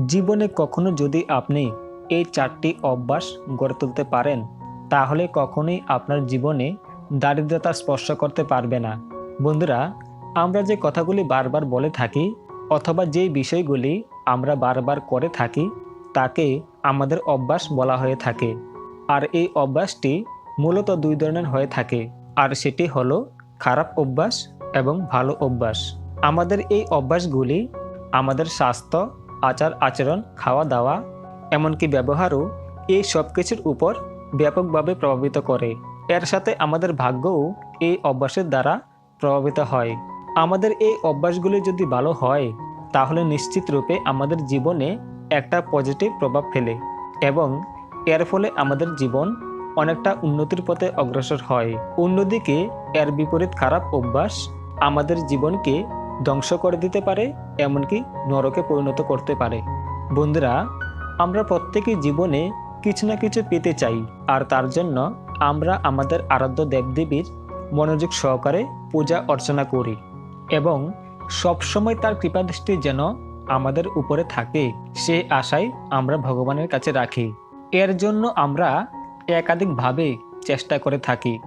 জীবনে কখনো যদি আপনি এই চারটি অভ্যাস গড়ে তুলতে পারেন, তাহলে কখনোই আপনার জীবনে দারিদ্রতা স্পর্শ করতে পারবে না। বন্ধুরা, আমরা যে কথাগুলি বারবার বলে থাকি অথবা যেই বিষয়গুলি আমরা বারবার করে থাকি, তাকে আমাদের অভ্যাস বলা হয়ে থাকে। আর এই অভ্যাসটি মূলত দুই ধরনের হয়ে থাকে, আর সেটি হলো খারাপ অভ্যাস এবং ভালো অভ্যাস। আমাদের এই অভ্যাসগুলি আমাদের স্বাস্থ্য আচার, আচরণ, খাওয়া, দাওয়া, এমনকি ব্যবহারও এই সব কিছুর উপর ব্যাপকভাবে প্রভাবিত করে। এর সাথে আমাদের ভাগ্যও এই অভ্যাসের দ্বারা প্রভাবিত হয়। আমাদের এই অভ্যাসগুলি যদি ভালো হয়, তাহলে নিশ্চিত রূপে আমাদের জীবনে একটা পজিটিভ প্রভাব ফেলে এবং এর ফলে আমাদের জীবন অনেকটা উন্নতির পথে অগ্রসর হয়। অন্যদিকে, এর বিপরীত খারাপ অভ্যাস আমাদের জীবনকে ধ্বংস করে দিতে পারে, এমনকি নরকে পরিণত করতে পারে। বন্ধুরা, আমরা প্রত্যেকেই জীবনে কিছু না কিছু পেতে চাই, আর তার জন্য আমরা আমাদের আরাধ্য দেবদেবীর মনোযোগ সহকারে পূজা অর্চনা করি এবং সবসময় তার কৃপাদৃষ্টি যেন আমাদের উপরে থাকে সে আশাই আমরা ভগবানের কাছে রাখি। এর জন্য আমরা একাধিকভাবে চেষ্টা করে থাকি।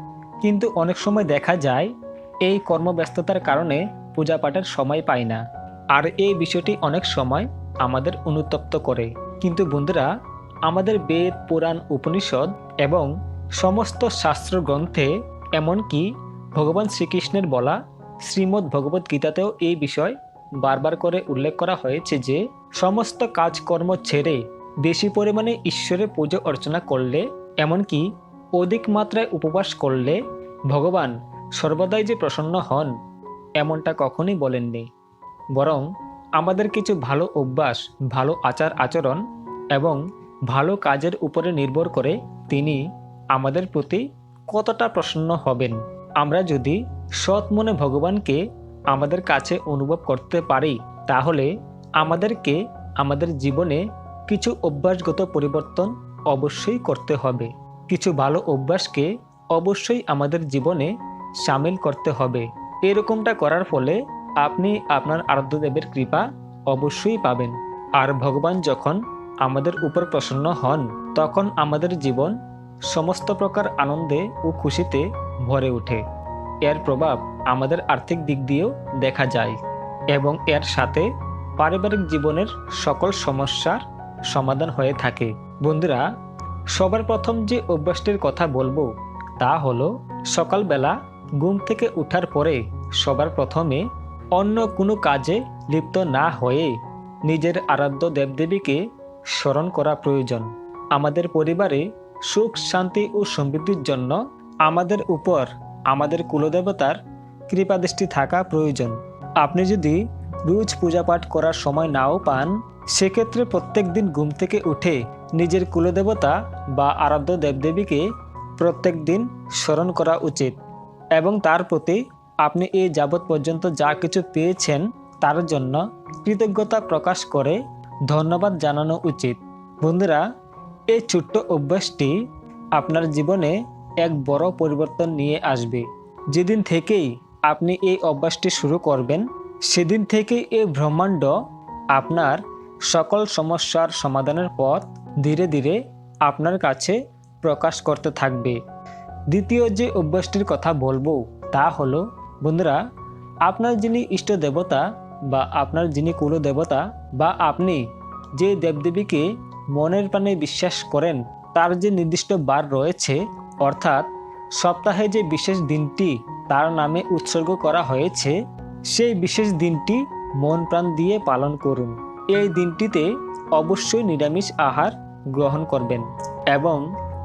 কিন্তু অনেক সময় দেখা যায়, এই কর্মব্যস্ততার কারণে পূজা পাঠের সময় পাই না। আর এই বিষয়টি অনেক সময় আমাদের অনুতপ্ত করে। কিন্তু বন্ধুরা, আমাদের বেদ, পুরাণ, উপনিষদ এবং সমস্ত শাস্ত্র গ্রন্থে এমনকি ভগবান শ্রীকৃষ্ণের বলা শ্রীমদ্ ভগবত গীতাতেও এই বিষয় বারবার করে উল্লেখ করা হয়েছে যে, সমস্ত কাজকর্ম ছেড়ে বেশি পরিমাণে ঈশ্বরের পুজো অর্চনা করলে, এমনকি অধিক মাত্রায় উপবাস করলে ভগবান সর্বদাই যে প্রসন্ন হন এমনটা কখনই বলেননি। বরং আমাদের কিছু ভালো অভ্যাস, ভালো আচার আচরণ এবং ভালো কাজের উপরে নির্ভর করে তিনি আমাদের প্রতি কতটা প্রসন্ন হবেন। আমরা যদি সৎ মনে ভগবানকে আমাদের কাছে অনুভব করতে পারি, তাহলে আমাদেরকে আমাদের জীবনে কিছু অভ্যাসগত পরিবর্তন অবশ্যই করতে হবে। কিছু ভালো অভ্যাসকে অবশ্যই আমাদের জীবনে সামিল করতে হবে। এরকমটা করার ফলে আপনি আপনার আরাধ্যদেবের কৃপা অবশ্যই পাবেন। আর ভগবান যখন আমাদের উপর প্রসন্ন হন, তখন আমাদের জীবন সমস্ত প্রকার আনন্দে ও খুশিতে ভরে ওঠে। এর প্রভাব আমাদের আর্থিক দিক দিয়েও দেখা যায় এবং এর সাথে পারিবারিক জীবনের সকল সমস্যার সমাধান হয়ে থাকে। বন্ধুরা, সবার প্রথম যে অভ্যাসটির কথা বলব তা হলো সকালবেলা ঘুম থেকে ওঠার পরে সবার প্রথমে অন্য কোনো কাজে লিপ্ত না হয়ে নিজের আরাধ্য দেবদেবীকে স্মরণ করা প্রয়োজন। আমাদের পরিবারে সুখ, শান্তি ও সমৃদ্ধির জন্য আমাদের উপর আমাদের কুলদেবতার কৃপাদৃষ্টি থাকা প্রয়োজন। আপনি যদি রোজ পূজা পাঠ করার সময় নাও পান, সেক্ষেত্রে প্রত্যেক দিন ঘুম থেকে উঠে নিজের কুলদেবতা বা আরাধ্য দেবদেবীকে প্রত্যেক দিন স্মরণ করা উচিত। এবং তার প্রতি আপনি এই যাবৎ পর্যন্ত যা কিছু পেয়েছেন তার জন্য কৃতজ্ঞতা প্রকাশ করে ধন্যবাদ জানানো উচিত। বন্ধুরা এই ছোট্ট অভ্যাসটি আপনার জীবনে এক বড় পরিবর্তন নিয়ে আসবে। যেদিন থেকেই আপনি এই অভ্যাসটি শুরু করবেন, সেদিন থেকেই এই ব্রহ্মাণ্ড আপনার সকল সমস্যার সমাধানের পথ ধীরে ধীরে আপনার কাছে প্রকাশ করতে থাকবে। দ্বিতীয় যে অভ্যাসটির কথা বলব, তা হলো, বন্ধুরা, আপনার যিনি ইষ্ট দেবতা বা আপনার যিনি কুলদেবতা বা আপনি যে দেবদেবীকে মনের প্রাণে বিশ্বাস করেন, তার যে নির্দিষ্ট বার রয়েছে, অর্থাৎ সপ্তাহে যে বিশেষ দিনটি তার নামে উৎসর্গ করা হয়েছে, সেই বিশেষ দিনটি মন প্রাণ দিয়ে পালন করুন। এই দিনটিতে অবশ্যই নিরামিষ আহার গ্রহণ করবেন এবং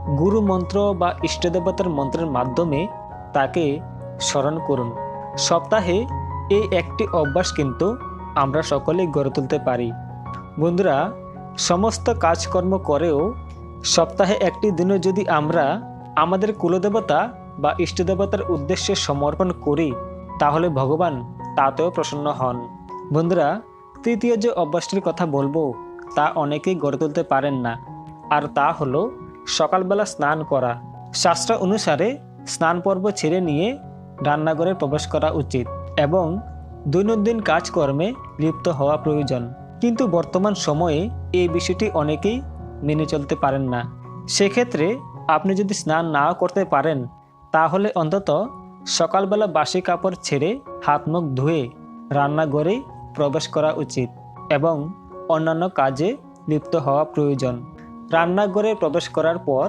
গুরু মন্ত্র বা ইষ্টদেবতার মন্ত্রের মাধ্যমে তাকে স্মরণ করুন। সপ্তাহে এই একটি অভ্যাস কিন্তু আমরা সকলেই গড়ে তুলতে পারি। বন্ধুরা, সমস্ত কাজকর্ম করেও সপ্তাহে একটি দিনও যদি আমরা আমাদের কুলদেবতা বা ইষ্টদেবতার উদ্দেশ্যে সমর্পণ করি, তাহলে ভগবান তাতেও প্রসন্ন হন। বন্ধুরা, তৃতীয় যে অভ্যাসটির কথা বলব, তা অনেকেই গড়ে তুলতে পারেন না। আর তা হলো সকালবেলা স্নান করা। শাস্ত্র অনুসারে স্নান পর্ব ছেড়ে নিয়ে রান্নাঘরে প্রবেশ করা উচিত এবং দৈনন্দিন কাজকর্মে লিপ্ত হওয়া প্রয়োজন। কিন্তু বর্তমান সময়ে এই বিষয়টি অনেকেই মেনে চলতে পারেন না। সেক্ষেত্রে আপনি যদি স্নান না করতে পারেন, তাহলে অন্তত সকালবেলা বাসি কাপড় ছেড়ে হাত মুখ ধুয়ে রান্নাঘরে প্রবেশ করা উচিত এবং অন্যান্য কাজে লিপ্ত হওয়া প্রয়োজন। রান্নাঘরে প্রবেশ করার পর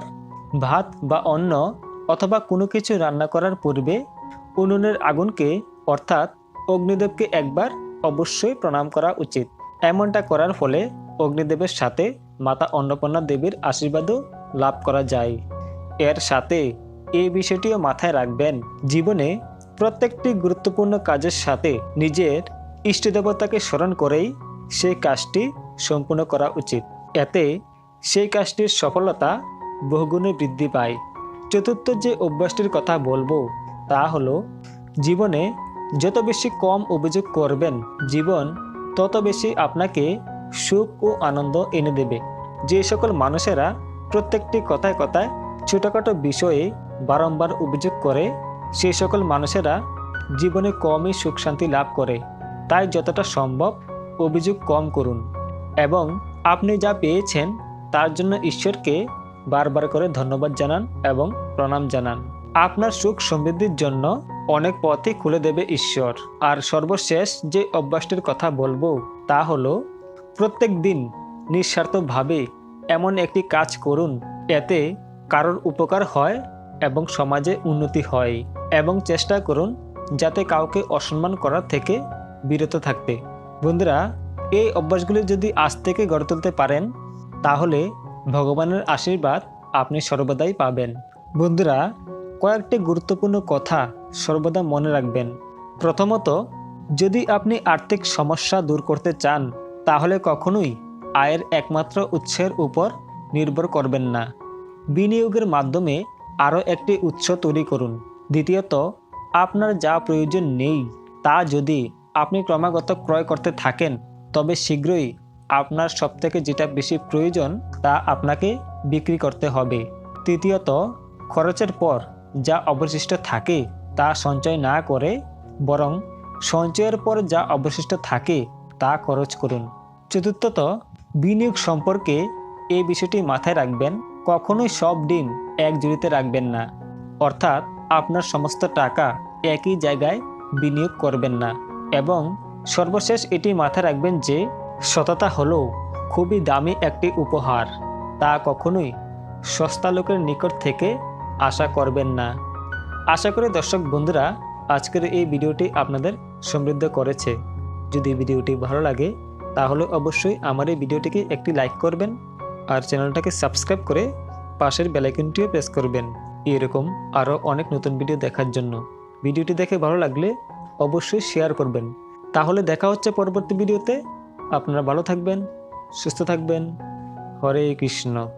ভাত বা অন্ন অথবা কোনো কিছু রান্না করার পূর্বে উনুনের আগুনকে, অর্থাৎ অগ্নিদেবকে একবার অবশ্যই প্রণাম করা উচিত। এমনটা করার ফলে অগ্নিদেবের সাথে মাতা অন্নপূর্ণা দেবীর আশীর্বাদও লাভ করা যায়। এর সাথে এই বিষয়টিও মাথায় রাখবেন, জীবনে প্রত্যেকটি গুরুত্বপূর্ণ কাজের সাথে নিজের ইষ্টদেবতাকে স্মরণ করেই সেই কাজটি সম্পূর্ণ করা উচিত। এতে সেই কাজটির সফলতা বহুগুণে বৃদ্ধি পায়। চতুর্থ যে অভ্যাসটির কথা বলব, তা হলো, জীবনে যত বেশি কম অভিযোগ করবেন, জীবন তত বেশি আপনাকে সুখ ও আনন্দ এনে দেবে। যে সকল মানুষেরা প্রত্যেকটি কথায় কথায় ছোটোখাটো বিষয়ে বারংবার অভিযোগ করে সেই সকল মানুষেরা জীবনে কমই সুখ শান্তি লাভ করে। তাই যতটা সম্ভব অভিযোগ কম করুন। এবং আপনি যা পেয়েছেন তার জন্য ঈশ্বরকে বারবার করে ধন্যবাদ জানান এবং প্রণাম জানান। আপনার সুখ সমৃদ্ধির জন্য অনেক পথই খুলে দেবে ঈশ্বর। আর সর্বশেষ যে অভ্যাসটির কথা বলব, তা হলো, প্রত্যেক দিন নিঃস্বার্থভাবে এমন একটি কাজ করুন, এতে কারোর উপকার হয় এবং সমাজে উন্নতি হয়। এবং চেষ্টা করুন যাতে কাউকে অসম্মান করার থেকে বিরত থাকতে। বন্ধুরা, এই অভ্যাসগুলি যদি আজ থেকে গড়ে তুলতে পারেন তাহলে ভগবানের আশীর্বাদ আপনি সর্বদাই পাবেন। বন্ধুরা, কয়েকটি গুরুত্বপূর্ণ কথা সর্বদা মনে রাখবেন। প্রথমত, যদি আপনি আর্থিক সমস্যা দূর করতে চান, তাহলে কখনোই আয়ের একমাত্র উৎসের উপর নির্ভর করবেন না। বিনিয়োগের মাধ্যমে আরও একটি উৎস তৈরি করুন। দ্বিতীয়ত, আপনার যা প্রয়োজন নেই, তা যদি আপনি ক্রমাগত ক্রয় করতে থাকেন, তবে শীঘ্রই আপনার সবথেকে যেটা বেশি প্রয়োজন তা আপনাকে বিক্রি করতে হবে। তৃতীয়ত, খরচের পর যা অবশিষ্ট থাকে তা সঞ্চয় না করে বরং সঞ্চয়ের পর যা অবশিষ্ট থাকে তা খরচ করুন। চতুর্থত, বিনিয়োগ সম্পর্কে এই বিষয়টি মাথায় রাখবেন, কখনোই সব ডিম এক জুড়িতে রাখবেন না। অর্থাৎ আপনার সমস্ত টাকা একই জায়গায় বিনিয়োগ করবেন না। এবং সর্বশেষ এটি মাথায় রাখবেন যে সততা হলো খুবই দামি একটি উপহার, তা কখনোই সস্তা লোকের নিকট থেকে আশা করবেন না। আশা করি দর্শক বন্ধুরা, আজকের এই ভিডিওটি আপনাদের সমৃদ্ধ করেছে। যদি ভিডিওটি ভালো লাগে, তাহলে অবশ্যই আমার এই ভিডিওটিকে একটি লাইক করবেন আর চ্যানেলটাকে সাবস্ক্রাইব করে পাশের বেলাইকনটিও প্রেস করবেন। এরকম আরও অনেক নতুন ভিডিও দেখার জন্য। ভিডিওটি দেখে ভালো লাগলে অবশ্যই শেয়ার করবেন। তাহলে দেখা হচ্ছে পরবর্তী ভিডিওতে। আপনারা ভালো থাকবেন সুস্থ থাকবেন। হরে কৃষ্ণ।